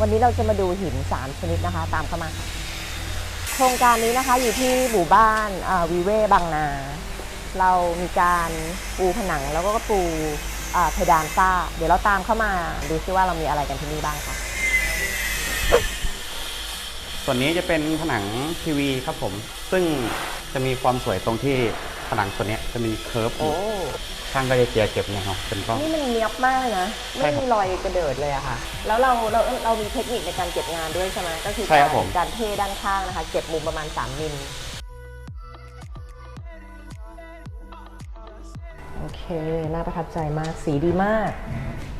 วันนี้เราจะมาดูหิน 3 ชนิดนะคะ ตามเข้ามาค่ะโครงการนี้นะคะอยู่ที่หมู่บ้านวีเว่บางนา เรามีการปูผนังแล้วก็ปูเพดานฝ้า เดี๋ยวเราตามเข้ามาดูซิว่าเรามีอะไรกันที่นี่บ้างค่ะ ส่วนนี้จะเป็นผนัง PV ครับผม ซึ่งจะมีความสวยตรงที่ผนังส่วนเนี้ยจะมีเคิร์ฟอโอ้ยู่ช่างก็จะเจียร์เก็บเนี่ยครับเป็นก้อน นี่มันเนียบมากเลยนะ ใช่ไม่ครับมีรอยกระเดิดเลยอะค่ะ แล้วเราเราเรามีเทคนิคในการเก็บงานด้วยใช่ไหมก็คือใช่ครับการผม การเทด้านข้างนะคะ เก็บมุมประมาณ 3 มิลโอเค น่าประทับใจมากสีดีมาก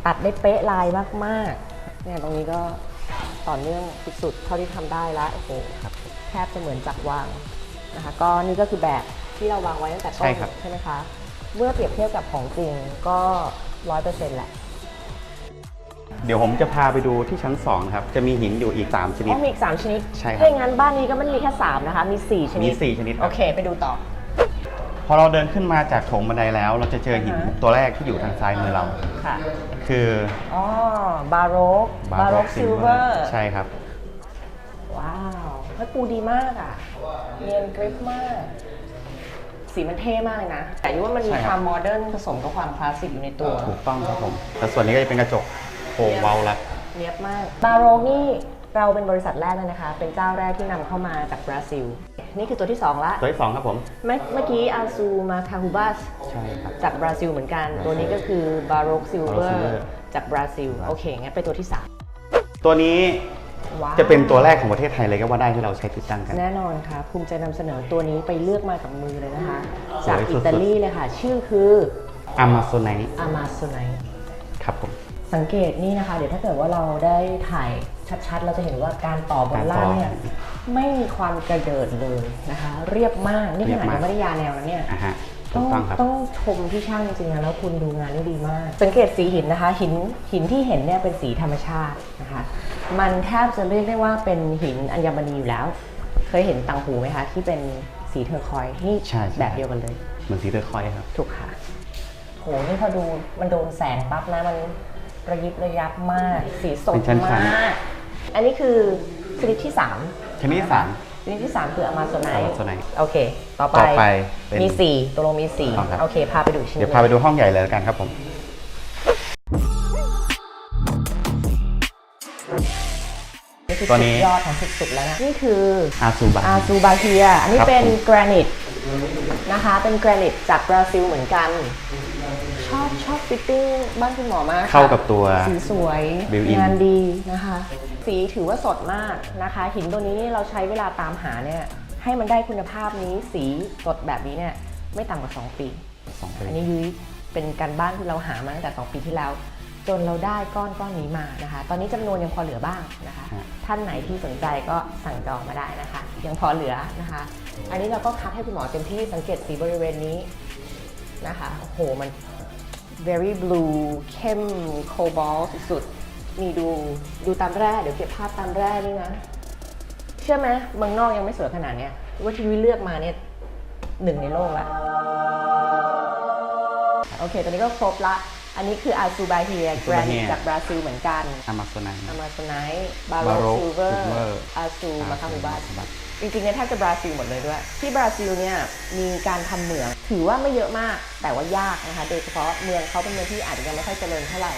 ตัดได้เป๊ะลายมากๆเนี่ยตรงนี้ก็ ต่อเนื่องสุดๆเท่าที่ทำได้แล้วโอ้โหครับแทบจะเหมือนจักวางนะคะก็นี่ก็คือแบบที่เราวางไว้ตั้งแต่ต้ใช่นครับใช่ไหมคะเมื่อเปรียบเทียบกับของจริงก็ร้อยเปอร์เซ็นต์แหละเดี๋ยวผมจะพาไปดูที่ชั้น2นะครับ จะมีหินอยู่อีก 3 ชนิอ๋ดอมีอีก 3 ชนิด ใช่ครับถ้าอย่างนั้นบ้านนี้ก็ไม่ได้มีแค่ 3 นะคะ มี 4 ชนิด มีสี่ชนิดครับโอเค ไปดูต่อพ อเราเดินขึ้นมาจากโถงบันไดแล้ว เราจะเจอหินอ่าฮะตัวแรกที่อยู่ทางซ้ายมือเรา ค่ะ คืออ๋อบาโรกบาโรกซิลเวอร์ใช่ครับ ว้าวเฮ้ยปูดีมากอะเนียนกริปมาก สีมันเท่มากเลยนะ แต่ยุว่ามันมีใช่คครับวามโมเดิร์นผสมกับความคลาสสิกอยู่ในตัวถูกต้องครับผมแต่ส่วนนี้ก็จะเป็นกระจกโครงเว้าละเนียบมากบาโรนี่ เราเป็นบริษัทแรกเลยนะคะ เป็นเจ้าแรกที่นำเข้ามาจากบราซิล นี่คือตัวที่ 2 ละตัวที่สองครับผม เมื่อเมื่อกี้อาซูมาคาฮูบัสใช่ครับ จากบราซิลเหมือนกัน ตัวนี้ก็คือบาโรกซิลเวอ Baroque ร์ Silver จากบราซิล โอเค งั้นเป็นตัวที่ ตัวนี้3 ว้าวจะเป็นตัวแรกของประเทศไทยเลยก็ว่าได้ที่เราใช้ติดตั้งกัน แน่นอนค่ะ ภูมิใจนำเสนอตัวนี้ไปเลือกมากับมือเลยนะคะ สวยจากสุดๆ อิตาลีเลยค่ะ ชื่อคืออามาโซไนอามาโซไนครับผม สังเกตนี่นะคะ เดี๋ยวถ้าเกิดว่าเราได้ถ่ายชัดๆ เราจะเห็นว่าการต่อบนล่างเนี่ยไม่มีความกระเดิดเลยนะคะ เรียบมากนี่ขนาดยังไม่ได้ยาแนวนะเนี่ยอะฮะถูต้องกต้องครับต้องชมที่ช่างจริงๆนะแล้วคุณดูงานได้ดีมาก สังเกตสีหินนะคะ หินหินที่เห็นเนี่ยเป็นสีธรรมชาตินะคะ มันแทบจะเรียกได้ว่าเป็นหินอัญมณีอยู่แล้ว เคยเห็นตังหูไหมคะที่เป็นสีเทอร์คอยส์นี่ใช่ใช่แบบเดียวกันเลย เหมือนสีเทอร์คอยส์ครับถูกค่ะโหนี่พอดูมันโดนแสงปั๊บนะมัน ระยิบระยับมาก สีสดเป็นชั้นๆ มาก อันนี้คือชนิดที่สามชนิดที่สาม ชนิดที่สามคืออมาโซไน Amazonite โอเค ต่อไปต่อไปเป็นมีสี่ตัวลงมีสี่ถูกต้องครับ โอเค พาไปดูอีกชิ้นเดี๋ยวพาไปดูห้องใหญ่เลยแล้วกันครับผม นี่คือตัวสุนี้ดยอดของสุดๆแล้วนะนี่คือ อาซูบะ อาซูบาเทียอันนี้ครับเป็นผม แกรนิตนะคะ เป็นแกรนิตจากบราซิลเหมือนกัน ชอบชอบฟิตติ้งบ้านคุณหมอมากค่ะเข้ากับตัวสีสวย Built-in งานดีนะคะ สีถือว่าสดมากนะคะ หินตัวนี้เราใช้เวลาตามหาเนี่ยให้มันได้คุณภาพนี้สีสดแบบนี้เนี่ยไม่ต่ำกว่า 2 ปี สองปี อันนี้ยุ้ยเป็นการบ้านที่เราหามาตั้งแต่ 2 ปีที่แล้ว จนเราได้ก้อนก้อนนี้มานะคะ ตอนนี้จำนวนยังพอเหลือบ้างนะคะ ฮะ ท่านไหนที่สนใจก็สั่งจองมาได้นะคะ ยังพอเหลือนะคะ อันนี้เราก็คัดให้คุณหมอเต็มที่สังเกตสีบริเวณนี้นะคะโอ้โหมัน very blue เข้ม cobalt สุดๆ นี่ดูดูตามแร่เดี๋ยวเก็บภาพตามแร่นี่นะ เชื่อไหมเมืองนอกยังไม่สวยขนาดเนี้ยว่าที่วิเลือกมาเนี่ยหนึ่งในโลกละโอเค ตอนนี้ก็ครบละ อันนี้คืออาซูบาเฮียแกรนิต Azubahia จากบราซิลเหมือนกันอามาโซไนอามา z ไนท์บาโร Baroque ซิลเวอร์ Silver อาซูมาคาฮูบัส Baroque จริงๆเนี่ยแทบจะบราซิลหมดเลยด้วย ที่บราซิลเนี่ยมีการทำเหมืองถือว่าไม่เยอะมากแต่ว่ายากนะคะโดยเฉพาะเมืองเขาเป็นเมืองที่อาจจะยังไม่ค่อยเจริญเท่าไหร่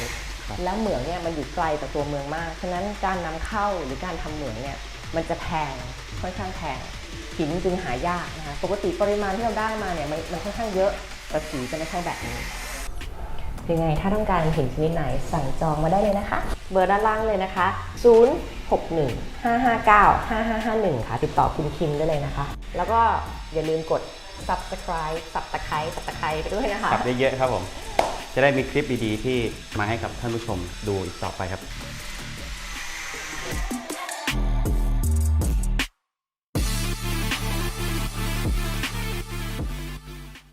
ครับแล้วเหมืองเนี่ยมันอยู่ไกลจากตัวเมืองมากฉะนั้นการนำเข้าหรือการทำเหมืองเนี่ยมันจะแพงค่อนข้างแพงหินจึงหายากนะคะปกติปริมาณที่เราได้มาเนี่ยมันมันค่อนข้างเยอะแต่สีจะไม่ใช่แบบนี้ ยังไงถ้าต้องการเหินชนิดไหนสั่งจองมาได้เลยนะคะ เบอร์ด้านล่างเลยนะคะ 061 559 5551 ค่ะ ติดต่อคุณคิมได้เลยนะคะ แล้วก็อย่าลืมกด subscribe สับตะไคร้สับตะไคร้ไปด้วยนะคะ กลับเยอะๆครับผม จะได้มีคลิปดีๆ ที่มาให้กับท่านผู้ชมดูอีกต่อไปครับ